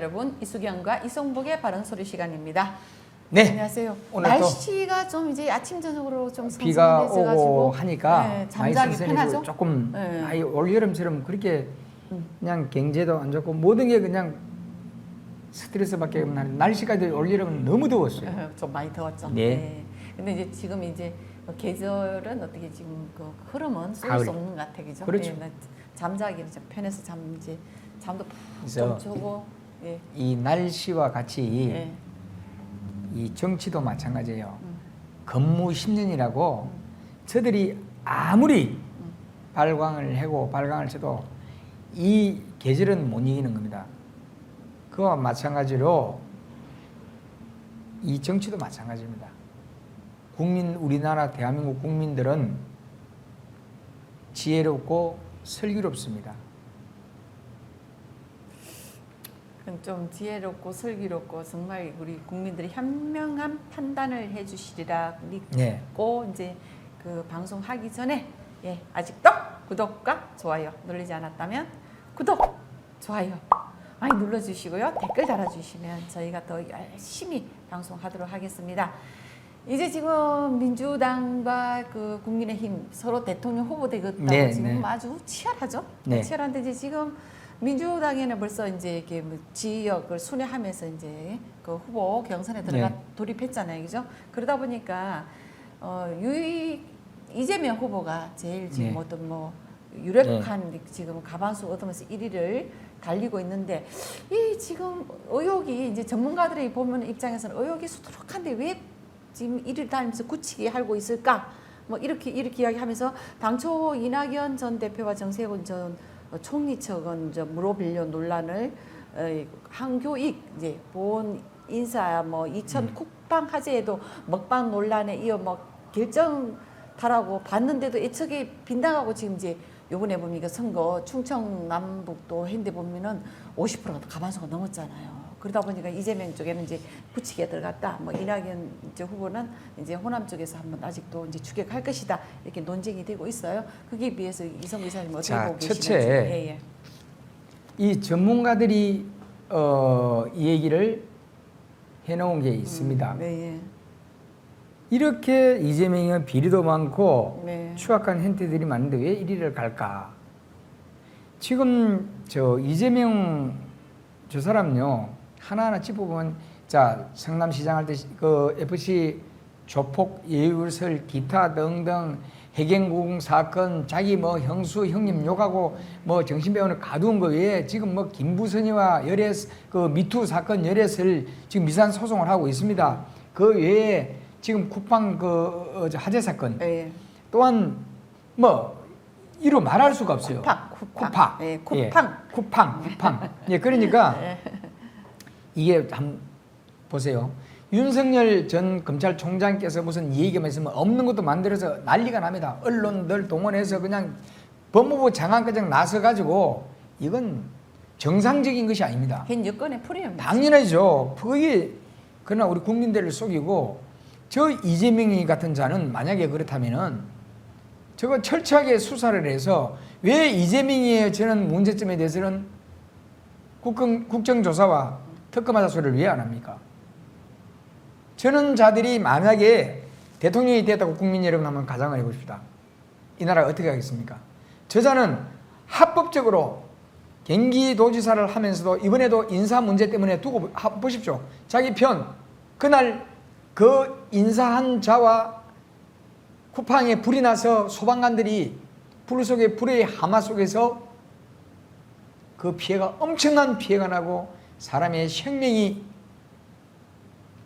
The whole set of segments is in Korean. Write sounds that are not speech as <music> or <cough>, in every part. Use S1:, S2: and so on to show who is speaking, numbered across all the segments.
S1: 여러분 이수경과 이성복의 바른 소리 시간입니다.
S2: 네.
S1: 안녕하세요.
S2: 오늘 또
S1: 날씨가 좀 이제 아침 저녁으로 좀
S2: 비가 오고 하니까
S1: 네, 잠자기 편하죠.
S2: 조금
S1: 네.
S2: 올여름처럼 그렇게
S1: 음.
S2: 그냥 경제도 안 좋고 모든 게 그냥 스트레스밖에 없는 날씨까지 올여름은 너무 더웠어요.
S1: 어, 좀 많이 더웠죠.
S2: 네.
S1: 근데 이제 지금 이제 뭐 계절은 어떻게 지금 그 흐름은 쏠. 수 없는 것 같아, 그죠?
S2: 그렇죠.
S1: 잠자기는 좀 편해서 잠 이제 잠도 푹좀 주고 예.
S2: 이 날씨와 같이
S1: 예.
S2: 이 정치도 마찬가지예요.
S1: 음.
S2: 근무 10년이라고 저들이 아무리 발광을 하고 발광을 쳐도 이 계절은 못 이기는 겁니다. 그와 마찬가지로 이 정치도 마찬가지입니다. 국민 우리나라 대한민국 국민들은 지혜롭고 슬기롭습니다.
S1: 그럼 좀 지혜롭고 슬기롭고 정말 우리 국민들이 현명한 판단을 해주시리라
S2: 네.
S1: 믿고 이제 그 방송 하기 전에 예 아직도 구독과 좋아요 누르지 않았다면 구독 좋아요 많이 눌러주시고요 댓글 달아주시면 저희가 더 열심히 방송하도록 하겠습니다. 이제 지금 민주당과 그 국민의힘 서로 대통령 후보 되겠다고
S2: 네,
S1: 지금
S2: 네.
S1: 아주 치열하죠.
S2: 네.
S1: 치열한데 이제 지금 민주당에는 벌써 이제 이렇게 뭐 지역을 순회하면서 이제 그 후보 경선에 들어가
S2: 네.
S1: 돌입했잖아요, 그죠? 그러다 보니까 어, 유이 이재명 후보가 제일 지금
S2: 네.
S1: 어떤 뭐 유력한 지금 가반수 얻으면서 1위를 달리고 있는데 이 지금 의혹이 이제 전문가들이 보면 입장에서는 의혹이 수두룩한데 왜 지금 1위를 달리면서 굳히게 하고 있을까? 뭐 이렇게 이렇게 이야기하면서 당초 이낙연 전 대표와 정세훈 전 총리 측은 저 무료빌려 논란을 어, 한교익 이제 본 인사 뭐 이천
S2: 음.
S1: 국방 화제에도 먹방 논란에 이어 뭐 결정타라고 봤는데도 예측이 빈당하고 지금 이제 요번에 보면 이거 선거 충청 남북도 했는데 보면은 50%가 가반수가 넘었잖아요. 그러다 보니까 이재명 쪽에는 이제 붙이게 들어갔다. 뭐 이낙연 이제 후보는 이제 호남 쪽에서 한번 아직도 이제 추격할 것이다. 이렇게 논쟁이 되고 있어요. 그게 비해서 이성 기사님 어떻게
S2: 자,
S1: 보고 계시는지.
S2: 첫째,
S1: 예, 예.
S2: 이 전문가들이 어, 이 얘기를 해놓은 게 있습니다.
S1: 음, 네,
S2: 이렇게 이재명이 비리도 많고
S1: 네.
S2: 추악한 행태들이 많은데 왜 1위를 갈까? 지금 저 이재명 저 사람요 하나하나 짚어보면 자 성남시장 할 때 그 FC 조폭 예율설 기타 등등 해경공 사건 자기 뭐 형수 형님 욕하고 뭐 정신병원을 가두은 거 외에 지금 뭐 김부선이와 열애 그 미투 사건 열애설 지금 미산 소송을 하고 있습니다. 그 외에 지금 쿠팡 그 어, 저 화재 사건
S1: 예.
S2: 또한 뭐 이루 말할 수가 없어요.
S1: 쿠팡, 쿠팡.
S2: 쿠팡.
S1: 예, 쿠팡.
S2: 예, 쿠팡, 쿠팡. 예, 그러니까 <laughs> 이게 한 보세요. 윤석열 전 검찰총장께서 무슨 얘기만 있으면 없는 것도 만들어서 난리가 납니다. 언론들 동원해서 그냥 법무부 장관까지 나서 가지고 이건 정상적인 것이 아닙니다.
S1: 현 여건의 프리입니다.
S2: 당연하죠. 그게 그러나 우리 국민들을 속이고 저 이재명이 같은 자는 만약에 그렇다면은 저거 철저하게 수사를 해서 왜 이재명이의 저는 문제점에 대해서는 국정, 국정조사와 특검하자 소리를 왜 안 합니까? 저는 자들이 만약에 대통령이 됐다고 국민 여러분 한번 가정을 해보십시다. 이 나라 어떻게 하겠습니까? 저자는 합법적으로 경기도지사를 하면서도 이번에도 인사 문제 때문에 두고 하- 보십시오. 자기 편 그날 그 인사한 자와 쿠팡에 불이 나서 소방관들이 불 속에 불의 하마 속에서 그 피해가 엄청난 피해가 나고 사람의 생명이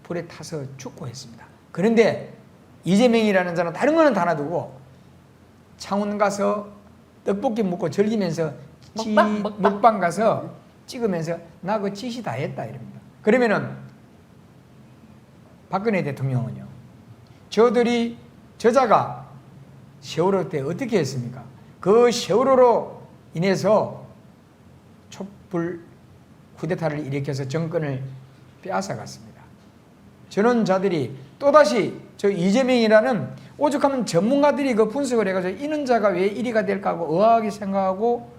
S2: 불에 타서 죽고 했습니다. 그런데 이재명이라는 자는 다른 거는 다 놔두고 창원 가서 떡볶이 먹고 즐기면서 찌-
S1: 먹방, 먹방.
S2: 먹방 가서 찍으면서 나 그 짓이 다 했다 이럽니다. 그러면은 박근혜 대통령은요. 저들이 저자가 세월호 때 어떻게 했습니까? 그 세월호로 인해서 촛불 쿠데타를 일으켜서 정권을 빼앗아갔습니다. 저는 자들이 또다시 저 이재명이라는 오죽하면 전문가들이 그 분석을 해가지고 이는 자가 왜 1위가 될까 하고 의아하게 생각하고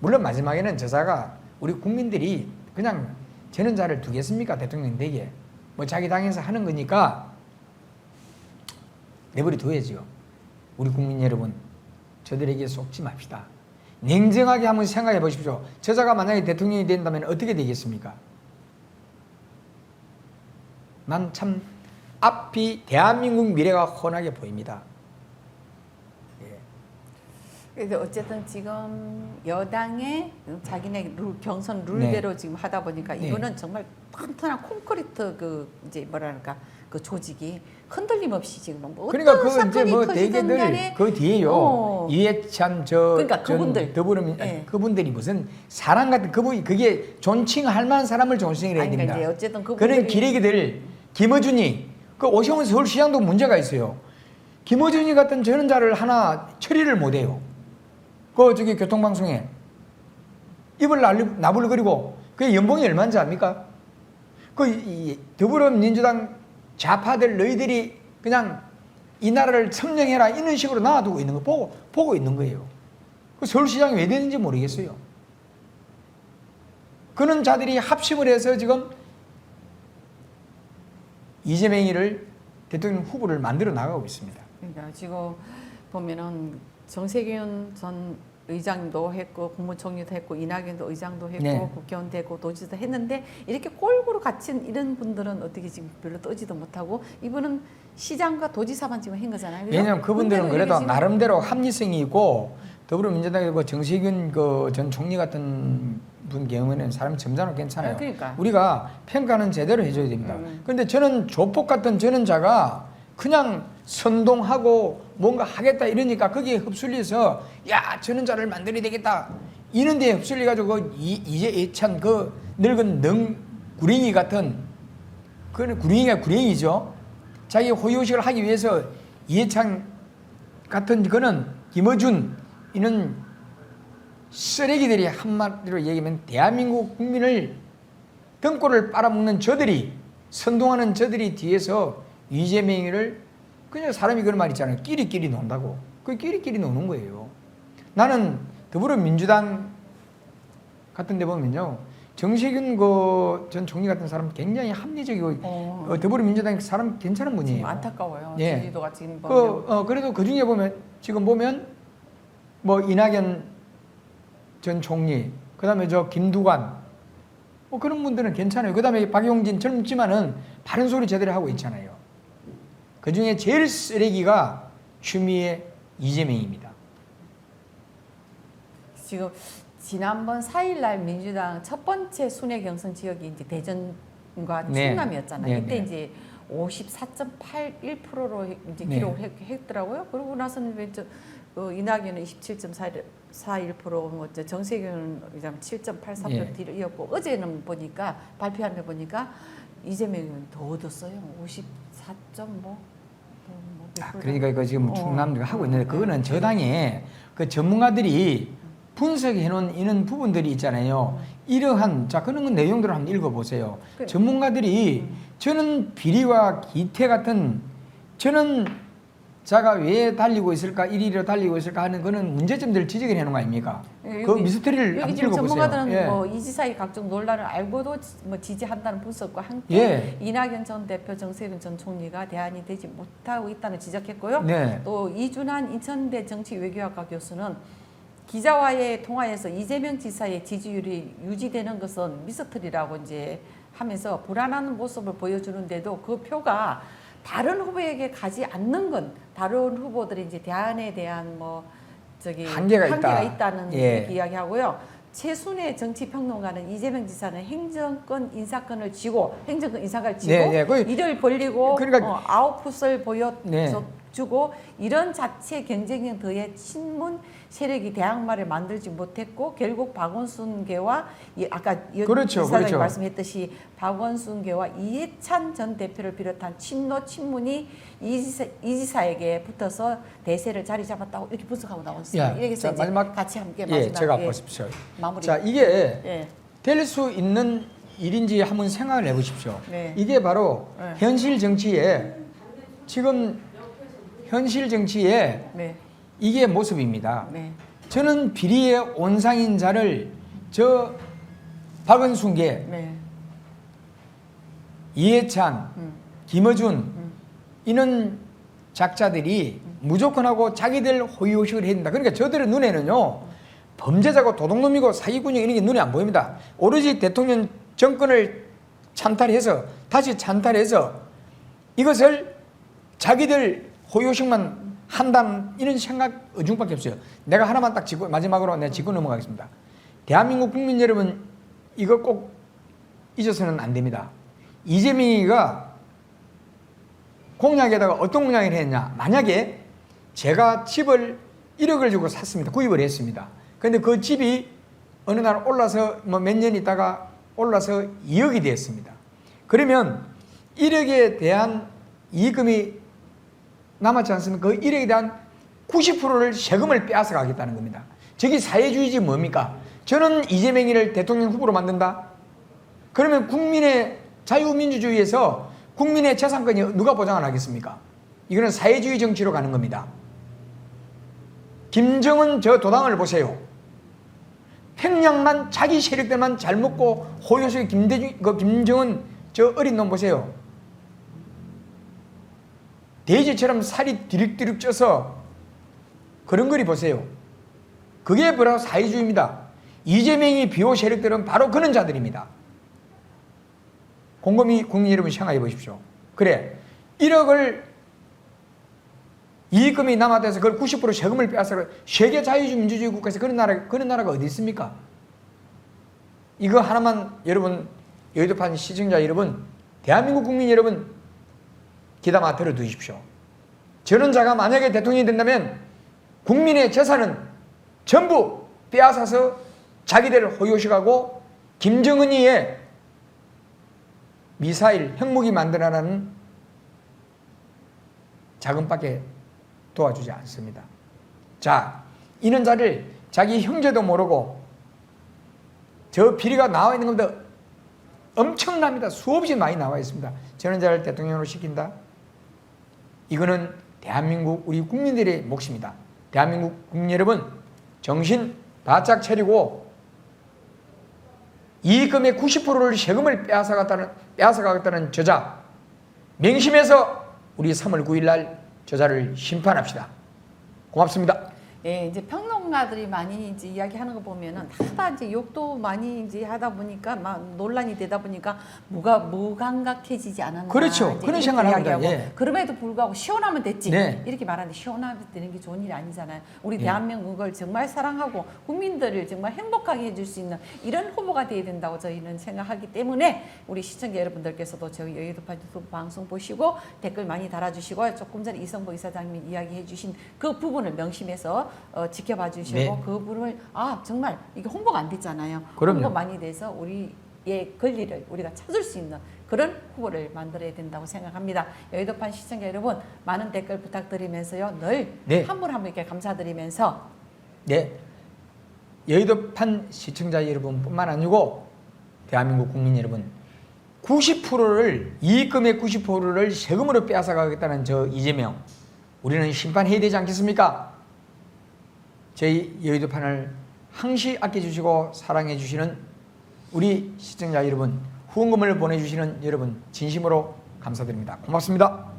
S2: 물론 마지막에는 저자가 우리 국민들이 그냥 저는 자를 두겠습니까 대통령 되게 뭐 자기 당에서 하는 거니까 내버려 둬야죠. 우리 국민 여러분 저들에게 속지 맙시다. 냉정하게 한번 생각해 보십시오. 저자가 만약에 대통령이 된다면 어떻게 되겠습니까? 난 참 앞이 대한민국 미래가 훤하게 보입니다. 예.
S1: 그래서 어쨌든 지금 여당의 자기네 룰, 경선 룰대로 지금 하다 보니까
S2: 네.
S1: 이거는 정말 튼튼한 콘크리트 그 이제 뭐랄까 그 조직이 흔들림 없이 지금 뭐
S2: 그러니까
S1: 어떤
S2: 그 이제 뭐 대개들 그 뒤에요
S1: 어.
S2: 이해찬 저
S1: 그러니까
S2: 전
S1: 그분들.
S2: 더불어민
S1: 예.
S2: 그분들이 무슨 사람 같은 그분 그게 존칭할 만한 사람을 존칭을 해야
S1: 아니,
S2: 됩니다.
S1: 그러니까 어쨌든
S2: 그런 기레기들 김어준이 그 오시면 서울시장도 문제가 있어요. 김어준이 같은 저런 자를 하나 처리를 못해요. 그 저기 교통방송에 입을 날리, 나불거리고 그 연봉이 얼마인지 압니까? 그 이- 더불어민주당 좌파들 너희들이 그냥 이 나라를 점령해라 이런 식으로 놔두고 있는 거 보고 보고 있는 거예요. 그 서울시장이 왜 되는지 모르겠어요. 그런 자들이 합심을 해서 지금 이재명이를 대통령 후보를 만들어 나가고 있습니다.
S1: 그러니까 지금 보면은 정세균 전 의장도 했고 국무총리도 했고 이낙연도 의장도 했고
S2: 네.
S1: 국회의원도 했고 도지사도 했는데 이렇게 꼴고루 갇힌 이런 분들은 어떻게 지금 별로 떠지도 못하고 이분은 시장과 도지사만 지금 한 거잖아요. 그죠?
S2: 왜냐하면 그분들은 그래도 나름대로 합리성이 있고 더불어민주당의 그 정세균 그 전 총리 같은 분 경우에는 사람이 점잖고 괜찮아요.
S1: 아, 그러니까.
S2: 우리가 평가는 제대로 해줘야 됩니다.
S1: 음.
S2: 그런데 저는 조폭 같은 저는 자가 그냥 선동하고 뭔가 하겠다 이러니까 거기에 흡술려서 야 저는 자를 만들어야 되겠다 이런 데에 흡술려 가지고 그 이, 이제 이찬 그 늙은 능 구랭이 같은 그는 구랭이가 구랭이죠. 자기 호의호식을 하기 위해서 이해창 같은 그는 김어준 이는 쓰레기들이 한마디로 얘기하면 대한민국 국민을 등골을 빨아먹는 저들이 선동하는 저들이 뒤에서 이재명이를 그냥 사람이 그런 말 있잖아요. 끼리끼리 논다고. 그 끼리끼리 노는 거예요. 나는 더불어민주당 같은 데 보면요. 정세균 그 전 총리 같은 사람 굉장히 합리적이고
S1: 어.
S2: 어, 더불어민주당 사람 괜찮은 분이에요.
S1: 안타까워요.
S2: 예.
S1: 제주도가 지금
S2: 그, 어, 그래도 그 중에 보면, 지금 보면, 뭐, 이낙연 전 총리, 그 다음에 저 김두관, 뭐 그런 분들은 괜찮아요. 그 다음에 박용진 젊지만은 바른 소리 제대로 하고 있잖아요. 그 중에 제일 쓰레기가 추미애 이재명입니다.
S1: 지금 지난번 4일날 민주당 첫 번째 순회 경선 지역이 이제 대전과
S2: 네.
S1: 충남이었잖아요.
S2: 네,
S1: 이때
S2: 네.
S1: 이제 54.81%로 이제
S2: 네.
S1: 기록을 했, 했더라고요. 그러고 나서는 왠지 어, 이낙연은 27.41%, 뭐 이제 정세균은 7.83%
S2: 예.
S1: 뒤를 이었고 어제는 보니까 발표한 데 보니까 이재명은 더 얻었어요. 54.뭐 뭐,
S2: 아,
S1: 프로
S2: 그러니까 그 지금
S1: 어.
S2: 충남 하고 있는데
S1: 네.
S2: 그거는 저당에 그 전문가들이 분석해 놓은 이런 부분들이 있잖아요. 이러한 자 그런 건 내용들을 한번 읽어 보세요.
S1: 그래.
S2: 전문가들이 저는 비리와 기태 같은 저는 자가 왜 달리고 있을까 이리로 달리고 있을까 하는 그는 문제점들을 지적해 내는 거 아닙니까?
S1: 예,
S2: 그
S1: 여기-
S2: 미스터리를
S1: 여기 지금
S2: 읽어 보세요.
S1: 전문가들은
S2: 예.
S1: 뭐 이지사의 각종 논란을 알고도 지- 뭐 지지한다는 분석과 함께
S2: 예.
S1: 이낙연 전 대표, 정세균 전 총리가 대안이 되지 못하고 있다는 지적했고요.
S2: 네.
S1: 또 이준환 인천대 정치외교학과 교수는 기자와의 통화에서 이재명 지사의 지지율이 유지되는 것은 미스터리라고 이제 하면서 불안한 모습을 보여주는데도 그 표가 다른 후보에게 가지 않는 건 다른 후보들이 이제 대안에 대한 뭐 저기
S2: 한계가 있다.
S1: 있다 는
S2: 예.
S1: 이렇게 이야기하고요. 최순의 정치 평론가는 이재명 지사는 행정권 인사권을 쥐고 행정권 인사권을 쥐고
S2: 네, 네. 거의-
S1: 이를 벌리고
S2: 그러니까-
S1: 어, 아웃풋을 보여주고
S2: 네.
S1: 이런 자체 경쟁력 더해 친문 세력이 대항마를 만들지 못했고 결국 박원순계와 이- 아까 이
S2: 그렇죠,
S1: 이사장이
S2: 그렇죠.
S1: 말씀했듯이 박원순계와 이해찬 전 대표를 비롯한 친노 친문이 이지사, 이지사에게 붙어서 대세를 자리 잡았다고 이렇게 분석하고 나왔습니다. 해서
S2: 자, 마지막-
S1: 같이 함께
S2: 예,
S1: 마지막
S2: 제가
S1: 예,
S2: 보십시오.
S1: 마무리.
S2: 자, 이게
S1: 예.
S2: 될수 있는 일인지 한번 생각을 해보십시오.
S1: 네.
S2: 이게 바로
S1: 네.
S2: 현실 정치에 지금 현실 정치에
S1: 네.
S2: 이게 모습입니다.
S1: 네.
S2: 저는 비리의 온상인 자를 저 박은순계,
S1: 네.
S2: 이해찬,
S1: 음.
S2: 김어준 이런 작자들이 무조건 하고 자기들 호의호식을 해야 된다. 그러니까 저들의 눈에는요 범죄자고 도둑놈이고 사기꾼이 이런 게 눈에 안 보입니다. 오로지 대통령 정권을 찬탈해서 다시 찬탈해서 이것을 자기들 호의호식만 한다는 이런 생각 어중밖에 없어요. 내가 하나만 딱 짚고 마지막으로 내가 짚고 넘어가겠습니다. 대한민국 국민 여러분 이거 꼭 잊어서는 안 됩니다. 이재명이가 공약에다가 어떤 공약을 했냐? 만약에 제가 집을 1억을 주고 샀습니다. 구입을 했습니다. 근데 그 집이 어느 날 올라서 뭐 몇 년 있다가 올라서 2억이 됐습니다. 그러면 1억에 대한 이익금이 남았지 않습니까? 그 1억에 대한 90%를 세금을 빼앗아 가겠다는 겁니다. 저게 사회주의지 뭡니까? 저는 이재명이를 대통령 후보로 만든다? 그러면 국민의 자유민주주의에서 국민의 재산권이 누가 보장을 하겠습니까? 이거는 사회주의 정치로 가는 겁니다. 김정은 저 도당을 보세요. 평양만 자기 세력들만 잘 먹고 호요식 김대중 그 김정은 저 어린 놈 보세요. 돼지처럼 살이 디륵디륵 쪄서 그런 거리 보세요. 그게 바로 사회주의입니다. 이재명이 비호 세력들은 바로 그런 자들입니다. 곰곰이 국민 여러분 생각해 보십시오. 그래, 1억을 이익금이 남아돼서 그걸 90% 세금을 빼앗아 세계 자유주의 민주주의 국가에서 그런 나라 그런 나라가 어디 있습니까? 이거 하나만 여러분 여의도판 시청자 여러분, 대한민국 국민 여러분 귀담아 들어두십시오. 저런 자가 만약에 대통령이 된다면 국민의 재산은 전부 빼앗아서 자기들 호요식하고 김정은이의 미사일 핵무기 만들어라는 자금밖에 도와주지 않습니다. 자, 이런 자를 자기 형제도 모르고 저 비리가 나와 있는 겁니다. 엄청납니다. 수없이 많이 나와 있습니다. 저런 자를 대통령으로 시킨다? 이거는 대한민국 우리 국민들의 몫입니다. 대한민국 국민 여러분 정신 바짝 차리고 이익금의 90%를 세금을 빼앗아갔다는 빼앗아가겠다는 저자 명심해서 우리 3월 9일 날 저자를 심판합시다. 고맙습니다.
S1: 예, 이제 평론가들이 많이 이제 이야기하는 거 보면은 다 이제 욕도 많이 이제 하다 보니까 막 논란이 되다 보니까 무가 무감각해지지 않았나.
S2: 그렇죠. 그런 생각을 합니다. 예.
S1: 그럼에도 불구하고 시원하면 됐지.
S2: 네.
S1: 이렇게 말하는데 시원하면 되는 게 좋은 일이 아니잖아요. 우리
S2: 예.
S1: 대한민국을 정말 사랑하고 국민들을 정말 행복하게 해줄 수 있는 이런 후보가 돼야 된다고 저희는 생각하기 때문에 우리 시청자 여러분들께서도 저희 여의도판 유튜브 방송 보시고 댓글 많이 달아주시고 조금 전에 이성보 이사장님이 이야기해 주신 그 부분을 명심해서 어, 지켜봐 주시고
S2: 네.
S1: 그 부분을 아 정말 이게 홍보가 안 됐잖아요.
S2: 그럼요.
S1: 홍보 많이 돼서 우리의 권리를 우리가 찾을 수 있는 그런 후보를 만들어야 된다고 생각합니다. 여의도판 시청자 여러분 많은 댓글 부탁드리면서요 늘
S2: 네.
S1: 한분 한 분께 감사드리면서
S2: 네. 여의도판 시청자 여러분뿐만 아니고 대한민국 국민 여러분 90%를 이익금의 90%를 세금으로 빼앗아 가겠다는 저 이재명 우리는 심판해야 되지 않겠습니까? 저희 여의도 판을 항시 아껴주시고 사랑해 주시는 우리 시청자 여러분 후원금을 보내주시는 여러분 진심으로 감사드립니다. 고맙습니다.